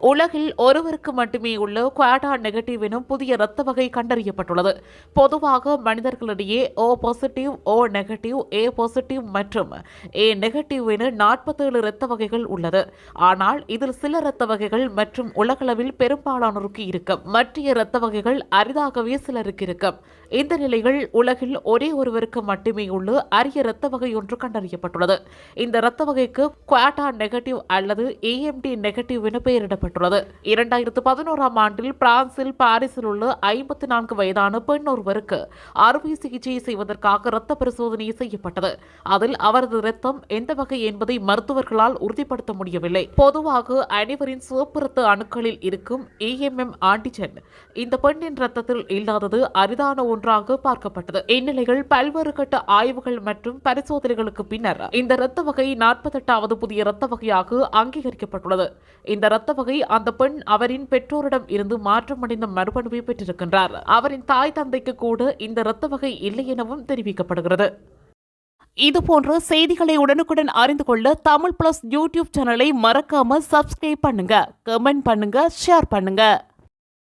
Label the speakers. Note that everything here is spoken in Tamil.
Speaker 1: உலகில் ஒருவருக்கு மட்டுமே உள்ள குவாடா நெகட்டிவ் எனும் புதிய இரத்த வகை கண்டறியப்பட்டுள்ளது. பொதுவாக மனிதர்களிடையே O positive O negative A positive மற்றும் ஏ நெகட்டிவ் என நாற்பத்தேழு இரத்த வகைகள் உள்ளது. ஆனால் இதில் சில இரத்த வகைகள் மற்றும் உலகளவில் பெரும்பாலானோருக்கு இருக்கும். மற்ற இரத்த வகைகள் அரிதாகவே சிலருக்கு இருக்கும். இந்த நிலையில் உலகில் ஒரே ஒருவருக்கு மட்டுமே உள்ள அரிய இரத்த வகை ஒன்று கண்டறியப்பட்டுள்ளது. இந்த இரத்த வகைக்கு குவாட்டா நெகட்டிவ் அல்லது ஏஎம்டி நெகட்டிவ் என பெயரிடப்பட்டுள்ளது இரண்டாயிரத்து பதினோராம் ஆண்டில் பிரான்சில் பாரிஸில் உள்ள ஐம்பத்தி நான்கு வயதான பெண் ஒருவருக்கு அறுவை சிகிச்சை செய்வதற்காக இரத்த பரிசோதனை செய்யப்பட்டது. அதில் அவரது இரத்தம் எந்த வகை என்பதை மருத்துவர்களால் உறுதிப்படுத்த முடியவில்லை. பொதுவாக அனைவரின் சிவப்பு இரத்த அணுக்களில் இருக்கும் ஏஎம்எம் ஆன்டிஜென் இந்த பெண்ணின் இரத்தத்தில் இல்லாதது அரிதான ஒன்றாக பார்க்கப்பட்டது. இந்நிலையில் பல்வேறு கட்ட ஆய்வுகள் மற்றும் பரிசோதனைகளுக்கு பின்னர் இந்த இரத்த வகை நாற்பத்தெட்டாவது புதிய இரத்த வகையாக அங்கீகரிக்கப்பட்டுள்ளது. இந்த இரத்த வகை அந்த பெண் அவரின் பெற்றோரிடம் இருந்து மாற்றமடைந்த மறுபணுவை பெற்றிருக்கின்றார். அவரின் தாய் தந்தைக்கு கூட இந்த இரத்த வகை இல்லை எனவும் தெரிவிக்கப்படுகிறது. இதுபோன்ற செய்திகளை உடனுக்குடன் அறிந்து கொள்ள தமிழ் பிளஸ் யூடியூப் சேனலை மறக்காம சப்ஸ்கிரைப் பண்ணுங்க. கமெண்ட் பண்ணுங்க ஷேர் பண்ணுங்க.